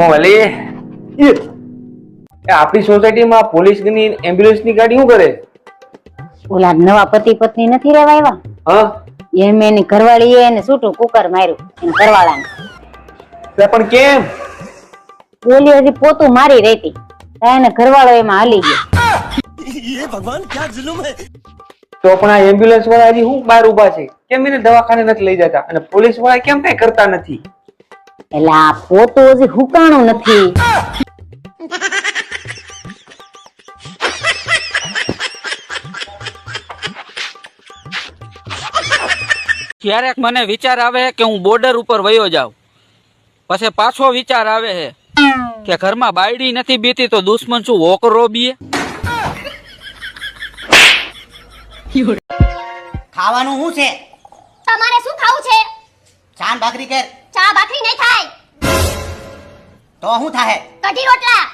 હું વલી. એ. આપણી સોસાયટીમાં પોલીસની એમ્બ્યુલન્સની ગાડી શું કરે? ઓલા નવા પતિ પત્ની નથી રહેવા આવ્યા હા? એમ એની ઘરવાળી એને છૂટું કુકર માર્યું એને ઘરવાળાને. પણ કેમ? ઓલી હજી પોતું મારી રહેતી. ત્યાં એને ઘરવાળો એમાં હાલી ગયો. તો પણ આ એમ્બ્યુલન્સ વાળા હજી શું બહાર ઊભા છે? કેમ એને દવાખાને નથી લઈ જતા? અને પોલીસવાળા કેમ કઈ કરતા નથી? એટલે આ પોતો જ હુકાણું નથી. ક્યારેક મને વિચાર આવે કે હું બોર્ડર ઉપર વયો જાઉં. પછી પાછો વિચાર આવે છે કે ઘરમાં બાયડી નથી બીતી તો દુશ્મન શું વોકરો બીએ ખાવાનું શું છે? તમારે શું ખાવું છે? ચાન ભાખરી કે ચા ભાખરી નહીં થાય. તો શું થાય કઢી રોટલા.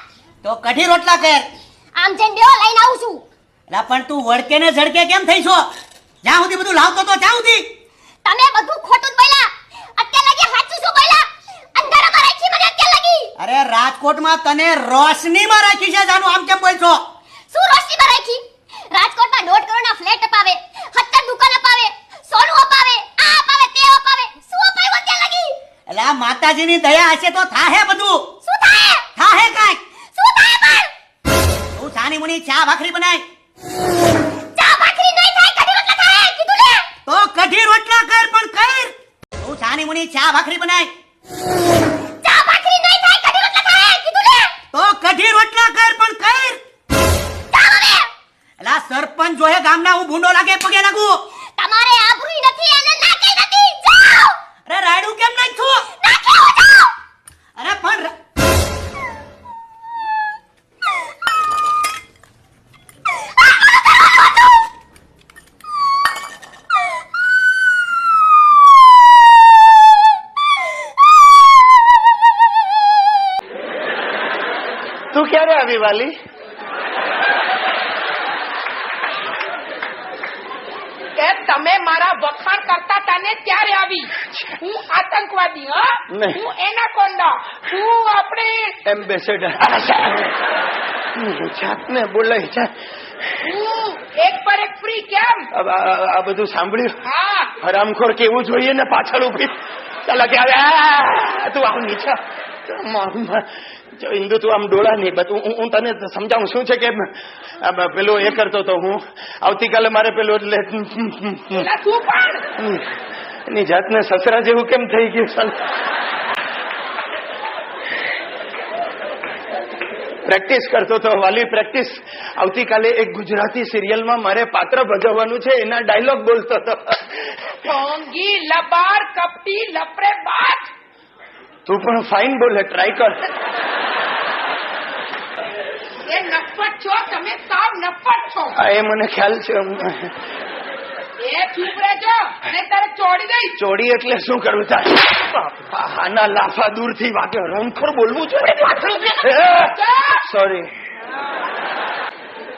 તો કઢી રોટલા કર. આમ જેમ બેઓ લઈને આવું છું. લા પણ તું વળકે ને ઝડકે કેમ થઈ છો? જ્યાં સુધી બધું લાવતો તો ત્યાં સુધી. તમે બધું ખોટું જ બોલ્યા. અત્યારે લગી સાચું શું બોલ્યા? રાખી મને અત્યાર લગી. અરે રાજકોટમાં તને રોશનીમાં રાખી છે જાનું આમ કેમ બોલ છો શું રોશનીમાં રાખી? રાજકોટમાં દોઢ કરોડના ફ્લેટ અપાવે સત્તર દુકાન અપાવે સોનું અપાવે આ અપાવે તે અપાવે શું અપાવ્યું અત્યાર આ માતાજીની દયા હશે તો થાહે બધું. શું થાય થાહે કાંઈક શું થાહે પણ? તું સાની મુની ચા ભાખરી બનાય ચા ભાખરી નહીં થાય? આવી વાલી? કે તમે મારા વખાણ કરતા હતા ને ત્યારે આવી. હું આતંકવાદી હા. હું એનાકોન્ડા. હું આપણે એમ્બેસેડર. જાતને બોલાય છે હું એક પર એક ફ્રી કેમ? આ- બધું સાંભળ્યું? હા. હરામખોર કેવું જોઈએ ને પાછળ ઊભી ચાલો કે આવે તું આમ નીચે. જો ઇન્દુ તું આમ ડોળા નહીં બધું હું તને સમજાવું શું છે કે પેલો એ કરતો તો હું આવતીકાલે મારે પેલો એટલે એની જાતને સસરા જેવું કેમ થઈ ગયું? પ્રેક્ટિસ કરતો તો વાલી પ્રેક્ટિસ. આવતીકાલે એક ગુજરાતી સિરિયલમાં મારે પાત્ર ભજવવાનું છે એના ડાયલોગ બોલતો હતો ઢોંગી લબાર કપટી લપરે બાજ! તું પણ ફાઇન બોલે ટ્રાય કર. એ નફટ છો તમે સાવ નફટ છો. એ મને ખ્યાલ છે. એ ચૂપ રહેજો અને તારે ચોડી દઈ. ચોડી એટલે શું કરવું તારે? આના લાફા દૂરથી વાગે. રમખોર બોલવું જોઈએ સોરી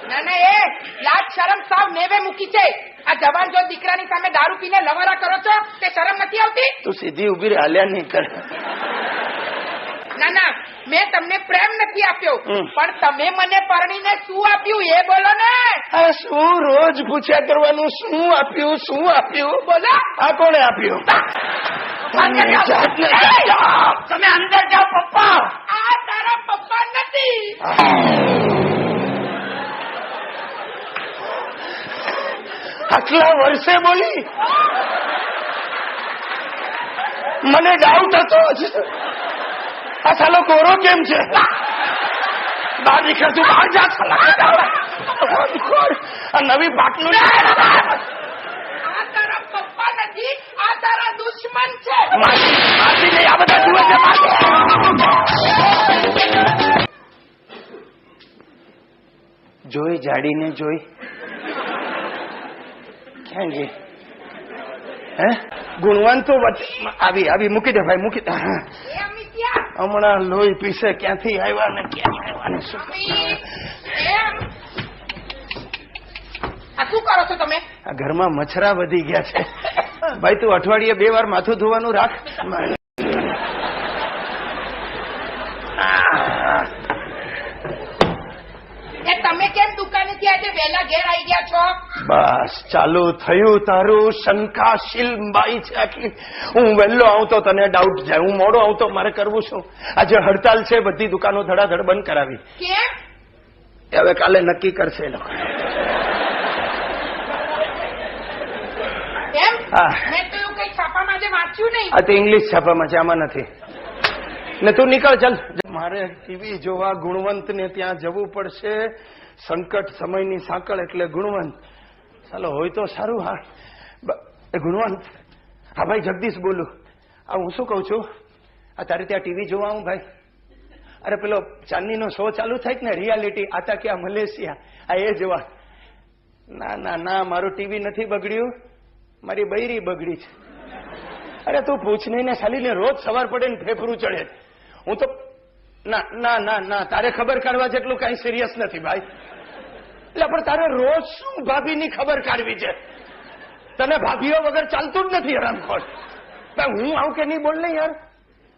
ના ના એ લાજ શરમ સાવ નેવે મૂકી છે. આ જવાન જો દીકરાની સામે દારૂ પીને લવારા કરો છો તે શરમ નથી આવતી? તું સીધી ઊભી રહે હલ્યા નહીં કરે. ના ના મેં તમને પ્રેમ નથી આપ્યો. પણ તમે મને પરણીને શું આપ્યું એ બોલો ને. શું રોજ પૂછ્યા કરવાનું શું આપ્યું શું આપ્યું? બોલો. આ કોને આપ્યું. તમે અંદર જાઓ પપ્પા. આ તારા પપ્પા નથી. આટલા વર્ષે બોલી. મને ડાઉટ હતો. જ આ સાલો કોરો કેમ છે? બહાર નીકળ તું બહાર જા આ નવી દુશ્મન છે. માસી નહીં, આ બધા જુએ છે જોઈ જાડીને જોઈ. ક્યાં ગઈ? હે? ગુણવાન તો આવી આવી મૂકી દે ભાઈ મૂકી દે. હમણાં લોહી પીસે ક્યાંથી આવ્યા ને ક્યાં આવ્યા ને શું કરો છો તમે? આ ઘરમાં મચ્છરા વધી ગયા છે. ભાઈ તું અઠવાડિયે બે વાર માથું ધોવાનું રાખ. બસ ચાલુ થયું તારું શંકાશીલ બાઈ છે આટલી હું વહેલો આવતો તને ડાઉટ જાય હું મોડો આવતો મારે કરવું શું? આજે હડતાલ છે બધી દુકાનો ધડાધડ બંધ કરાવી. કેમ? હવે કાલે નક્કી કરશે એ લોકો. એમ? હા. મેં તો એવું કઈ છાપામાં આજે વાંચ્યું નહીં. આ તો ઇંગ્લિશ છાપામાં છે આમાં નથી. ને તું નીકળ ચાલ. મારે ટીવી જોવા ગુણવંત ને ત્યાં જવું પડશે. સંકટ સમયની સાંકળ એટલે ગુણવંત. ચાલો, હોય તો સારું, હા. ગુણવંત. હા, ભાઈ, જગદીશ બોલું. આ હું શું કઉ છું? આ તારે ત્યાં ટીવી જોવા હું ભાઈ? અરે, પેલો ચાંદનીનો શો ચાલુ થાય ને? રિયાલિટી આતા ક્યાં મલેશિયા? આ એ જોવા ના ના ના, મારું ટીવી નથી બગડ્યું. મારી બૈરી બગડી છે. અરે, તું પૂછ નહીં ને, સાલીને રોજ સવાર પડે ને ફેફરું ચડે. હું તો, ના ના ના ના, તારે ખબર કાઢવા જેટલું કઈ સિરિયસ નથી, ભાઈ. એટલે પણ તારે રોજ શું ભાભીની ખબર કાઢવી છે? તને ભાભીઓ વગર ચાલતું જ નથી હરામખોર હું આવું કે નહીં બોલ ને યાર.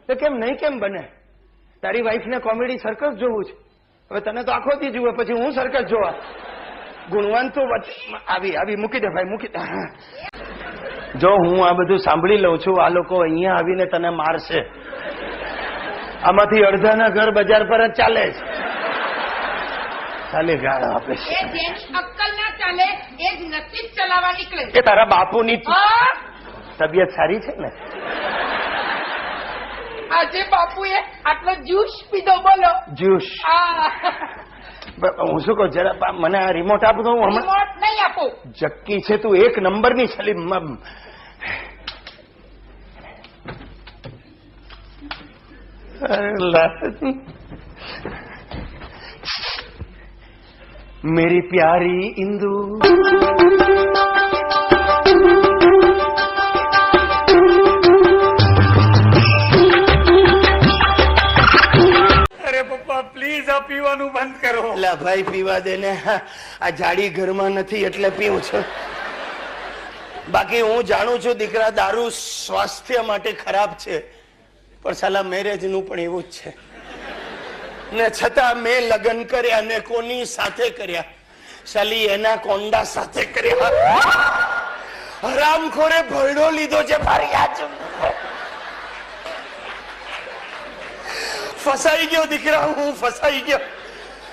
તો કેમ નહીં, કેમ બને? તારી વાઈફને કોમેડી સર્કસ જોવું છે. હવે તને તો આખો દી જુએ, પછી હું સર્કસ જોવા? ગુણવાન તો આવી આવી, મૂકી દે ભાઈ, મૂકી દે. જો હું આ બધું સાંભળી લઉં છું, આ લોકો અહીંયા આવીને તને મારશે. આમાંથી અડધાના ઘર બજાર પર જ ચાલે છે. ચાલે ગાળો આપે છે. અક્કલ ના ચાલે એ જ નસીબ ચલાવવા નીકળે એ તારા બાપુની તબિયત સારી છે ને? આજે બાપુએ આટલો જ્યુસ પીધો બોલો. જ્યુસ? હું. શું કહું જરા મને આ રિમોટ આપું તો હું હમણાં રિમોટ નહીં આપો. જક્કી છે તું એક નંબરની છલી મ- અરે मेरी प्यारी इंदु અરે પપ્પા પ્લીઝ આ પીવાનું બંધ કરો એટલે ભાઈ પીવા દે ને આ જાડી ઘરમાં નથી એટલે પીવું છું બાકી હું જાણું છું દીકરા દારૂ સ્વાસ્થ્ય માટે ખરાબ છે પણ સાલા મેરેજ નું પણ એવું જ છે ને છતાં મેં લગ્ન કર્યા ને કોની સાથે કર્યા? સાલી, એના કોંડા સાથે કર્યા. હરામખોરે ભરડો લીધો છે મારી આજુ ફસાઈ ગયો દીકરા, હું ફસાઈ ગયો.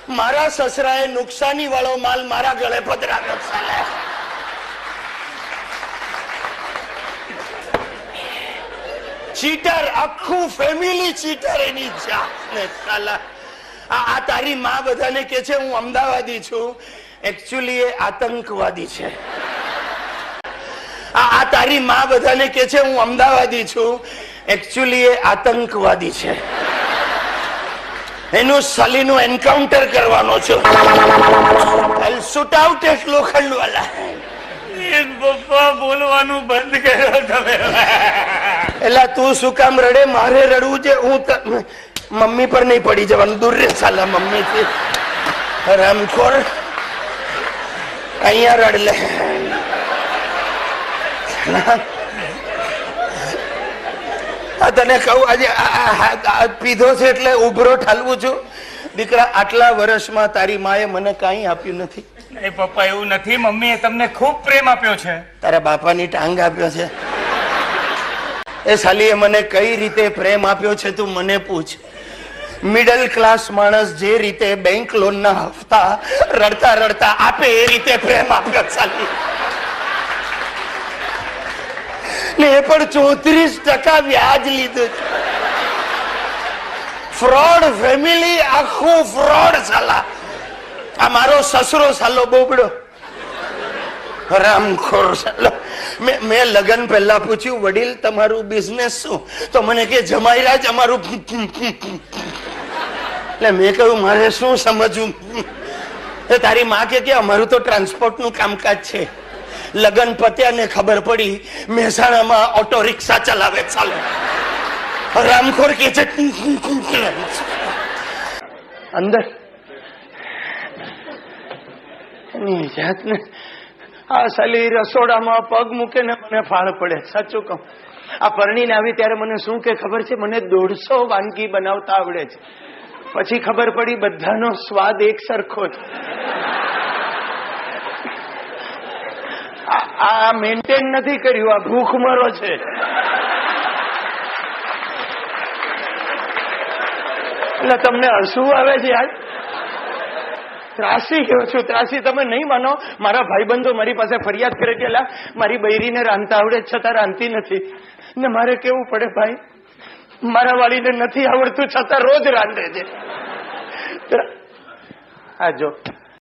મારા સસરાએ નુકસાની વાળો માલ મારા ગળે પધરાવ્યો છે ચીટર, આખું ફેમિલી ચીટર એની જાત ને સાલા. આ તારી માં બધાને કે છે હું અમદાવાદી છું. એકચ્યુઅલી એ આતંકવાદી છે. આ તારી માં બધાને કે છે હું અમદાવાદી છું. એકચ્યુઅલી એ આતંકવાદી છે. એનું સલીનું એન્કાઉન્ટર કરવાનો છું. શૂટ આઉટ લોખંડ વાલા પપ્પા બોલવાનું બંધ કર્યો તમે. એટલે તું શું કામ રડે? મારે રડવું છે. હું મમ્મી પર નહીં પડી જવાનું દૂર રે સાલા મમ્મી થી. રામખોર અહીંયા રડ લે. તને કહું આજે પીધો છે એટલે ઉભરો ઠાલવું છું. દીકરા આટલા વર્ષમાં તારી માએ મને કાંઈ આપ્યું નથી. એ પપ્પા એવું નથી. મમ્મીએ તમને ખૂબ પ્રેમ આપ્યો છે. તારા બાપાની ટાંગ આપ્યો છે. એ સાલીએ મને કઈ રીતે પ્રેમ આપ્યો છે તું મને પૂછ. મિડલ ક્લાસ માણસ જે રીતે બેંક લોનના હપ્તા રડતા રડતા આપે એ રીતે પ્રેમ આપ્યો ચાલી ને એ પણ ચોત્રીસ ટકા વ્યાજ લીધું ફ્રોડ ફેમિલી આખું ફ્રોડ સાલા. આ મારો સસરો સાલો બોબડો. હરામખોર સાલો. મેં લગ્ન પહેલા પૂછ્યું, વડીલ, તમારું બિઝનેસ શું? તો મને કે જમાઈરાજ અમારું એટલે મેં કહ્યું, મારે શું સમજવું? તારી માં કે અમારું તો ટ્રાન્સપોર્ટનું કામકાજ છે. લગ્ન પત્યા ને ખબર પડી, મહેસાણામાં ઓટો રિક્ષા ચલાવે ચાલો. રામખોર કે છે અંદર. એની જાતને આ સાલી રસોડામાં પગ મૂકે ને મને ફાળ પડે સાચું કહું. આ પરણીને આવી ત્યારે મને શું કે ખબર છે? મને દોઢસો વાનગી બનાવતા આવડે છે. પછી ખબર પડી બધાનો સ્વાદ એક સરખો આ- મેન્ટેન નથી કર્યું, આ ભૂખમરો છે. એટલે તમને હસવું આવે છે યાર? ત્રાસી ગયો છું, ત્રાસી. તમે નહીં માનો, મારા ભાઈબંધો મારી પાસે ફરિયાદ કરે કે મારી બૈરીને રાંધતા આવડે છતાં રાંધતી નથી. ને મારે કેવું પડે ભાઈ? મારા વાળીને નથી આવડતું છતાં રોજ રાંધે છે. આ જો.